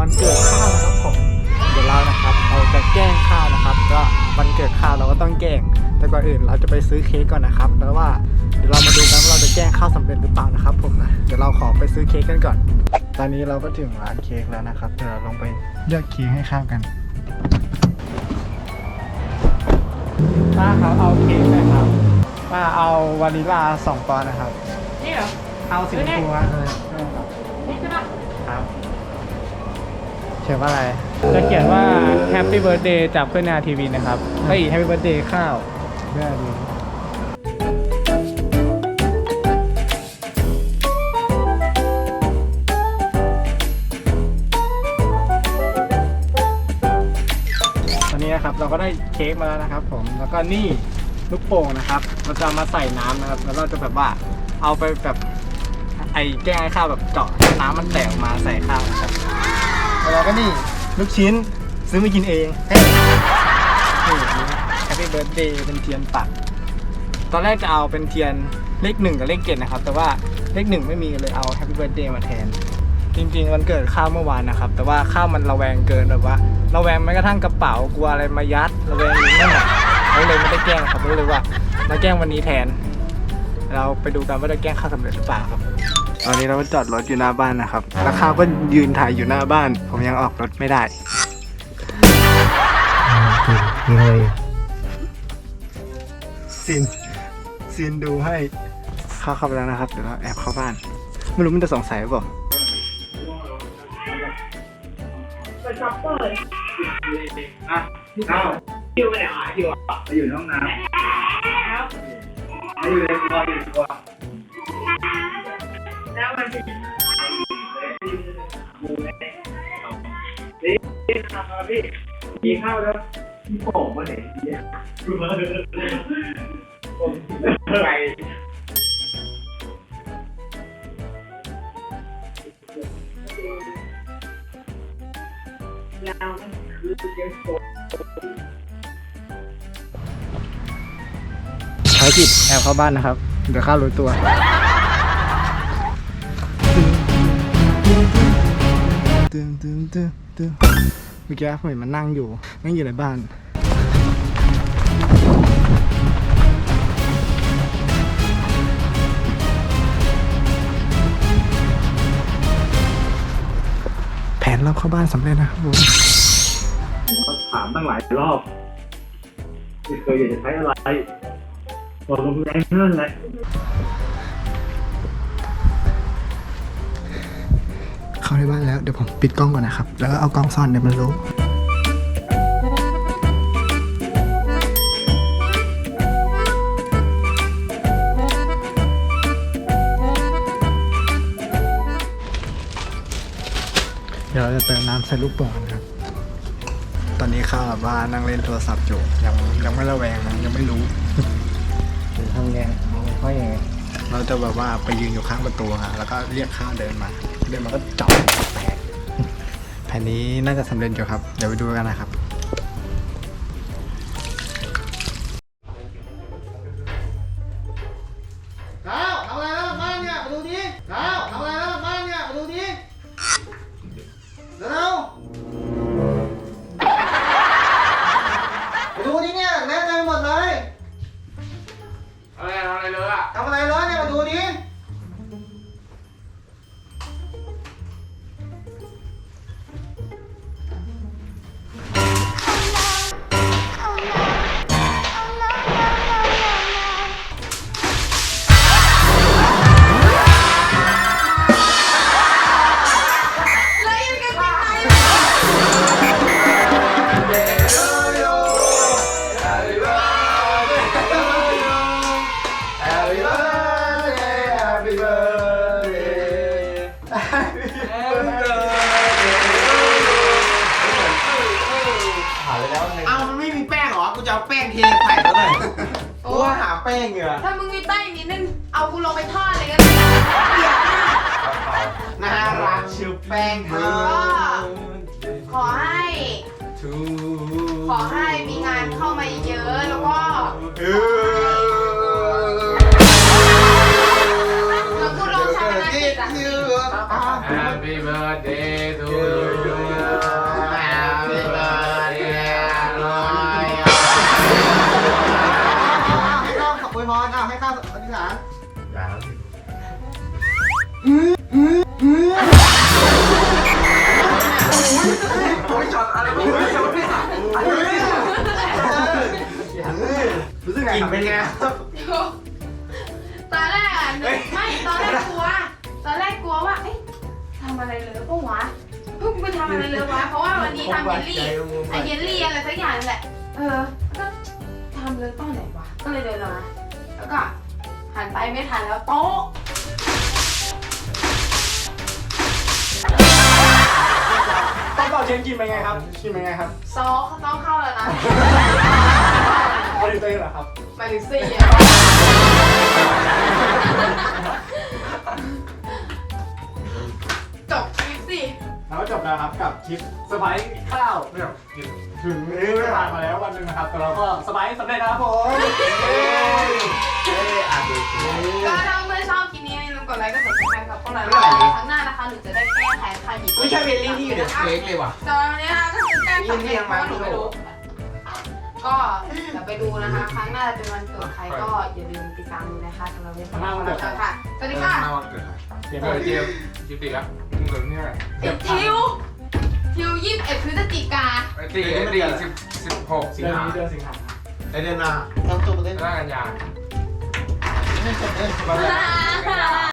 วันเกิดข้าวนะครับผมเดี๋ยวเรานะครับเราจะแกล้งข้าวนะครับ ก็วันเกิดข้าวเราก็ต้องแกล้ง แต่ก่อนอื่นเราจะไปซื้อเค้กก่อนนะครับ แล้วว่าเดี๋ยวเรามาดูกันว่าเราจะแกล้งข้าวสำเร็จหรือเปล่านะครับ ผมนะเดี๋ยวเราขอไปซื้อเค้กกันก่อน ตอนนี้เราก็ถึงร้านเค้กแล้วนะครับเดี๋ยวเราลองไปเลือกเค้กให้ข้าวกันป้าครับเอาเค้กไหมครับป้าเอาวานิลลาสองปอนด์นะครับ นี่เหรอ เอาสีชมพูครับนี่ใช่ปะ ครับเขียนว่าอะไร จะเขียนว่า Happy Birthday จากเพื่อนนาทีวีนะครับเฮ้ย Happy Birthday ข้าวเพื่อนดีตอนนี้นะครับเราก็ได้เค้กมาแล้วนะครับผมแล้วก็นี่ลูกโป่งนะครับ เราจะเอามาใส่น้ำนะครับ แล้วเราจะแบบว่าเอาไปแบบ ไอ้แก้ให้ข้าวแบบเจาะน้ำมันแตกออกมาใส่ข้าวนะครับแล้วเราก็นี่ลูกชิ้นซื้อมากินเองเฮ้ยนี่แฮปปี้เบิร์ดเดย์เป็นเทียนปัก ตอนแรกจะเอาเป็นเทียนเลขหนึ่งกับเลขเจ็ดนะครับ แต่ว่าเลขหนึ่งไม่มีเลยเอาแฮปปี้เบิร์ดเดย์มาแทน จริงๆวันเกิดข้าวเมื่อวานนะครับ แต่ว่าข้าวมันระแวงเกินแบบว่าระแวงแม้กระทั่งกระเป๋ากลัวอะไรมายัดระแวงอย่างนั่นแหละก็เลยไม่ได้แกล้งครับก็เลยว่ามาแกล้งวันนี้แทน เราไปดูกันว่าจะแกล้งข้าวสำเร็จหรือเปล่าครับ ตอนนี้เราก็จอดรถอยู่หน้าบ้านนะครับ แล้วข้าวก็ยืนถ่ายอยู่หน้าบ้าน ผมยังออกรถไม่ได้เลยซินซินดูให้เข้าเข้าไปแล้วนะครับ เดี๋ยวเราแอบเข้าบ้าน ไม่รู้มันจะสงสัยหรือเปล่าอยู่ในห้องน้ำไม่อยู่ในครัวอยู่ในครัวแล้วมั นี่ทำอะไรพี่กินข้าวแล้วพี่โป่งมาไหนเนี่ยผมไปยาวใช้ผิดแอบเข้าบ้านนะครับ เดี๋ยวข้าวรู้ตัว ตึงตึงตึงตึงเมื่อกี้ผมเห็นมันนั่งอยู่นั่งอยู่ในบ้านแผนเราเข้าบ้านสำเร็จนะครับผมถามตั้งหลายรอบไม่เคยอยากจะใช้อะไรบอกลงแรงนั่นแหละ เข้าในบ้านแล้ว เดี๋ยวผมปิดกล้องก่อนนะครับ แล้วก็เอากล้องซ่อนเดี๋ยวมันรู้เดี๋ยวเราจะเติมน้ำใส่ลูกโป่งนะครับ ตอนนี้ข้าแบบว่านั่งเล่นโทรศัพท์อยู่ยังยังไม่ระแวงนะยังไม่รู้ทำไงเพราะยังไง เราจะแบบว่าไปยืนอยู่ข้างประตูฮะแล้วก็เรียกข้าวเดินมา เดินมาก็เจาะแตกแผนนี้น่าจะสำเร็จอยู่ครับ เดี๋ยวไปดูกันนะครับ เอามันไม่มีแป้งเหรอ กูจะเอาแป้งเทใส่แล้วหน่อยกูว่าหาแป้งเหงื่อถ้ามึงมีแป้งนิดนึง เอากูลงไปทอดเลยก็ได้เดี๋ยวนะน่ารักชิวแป้งเธอขอให้ ขอให้มีงานเข้ามาเยอะ แล้วก็ เออ วยพรอ้าวให้ข้าวอธิษฐานอย่าแล้วสิช็อตอะไรไม่รู้เนี่ยรู้สึกไงครัเป็นไงครับตอนแรกอะไม่ตอนแรกกลัว ตอนแรกกลัวว่าเอ๊ะทำอะไรเลยปะวะเพิ่งไปทำอะไรเลยวะเพราะว่าวันนี้ทำเยลลี่ไอเยลลี่อะไรสักอย่างแหละ เออก็ทำเลยต้องไหนวะก็เลยเดินมา แล้วก็หันไปไม่ทันแล้วโต๊ะต้องเป่าเชนกินเป็นไงครับกินเป็นไงครับซอเขาต้องเข้าแล้วนะไม่ได้เต้นเหรอครับหมายถึงสี่อะ แล้วก็จบแล้วครับกับคลิปสไปซ์ข้าวเนี่ยถึงเวลามาแล้ววันหนึ่งนะครับแต่เราก็สไปซ์สำเร็จนะครับผมก็ถ้าเมื่อชอบคลิปนี้อย่าลืมกดไลค์กด subscribe กับพวกเราด้วยครั้งหน้านะคะหนูจะได้แก้ไขใครหยิบไม่ใช่เวลลี่ที่อยู่ในเค้กเลยว่ะตอนนี้นะคะก็คือแก้ไขเพราะว่าหนูไม่รู้ก็เดี๋ยวไปดูนะคะ ครั้งหน้าจะเป็นวันเกิดใครก็อย่าลืมติดตามดูนะคะสำหรับวันนี้ค่ะสวัสดีค่ะ เตรียมเออเจมส์จิบติครับมึงเหลือเนี่ยไอ้ทิวทิวยี่สิบเอ็ดพฤศจิกาไอ้ตีไอ้ตีสิบสิบหกสิงเดือนหานี้เดือนสิงหาไอเดนนาทำตัวประเด็นหน้ากันยาอ่า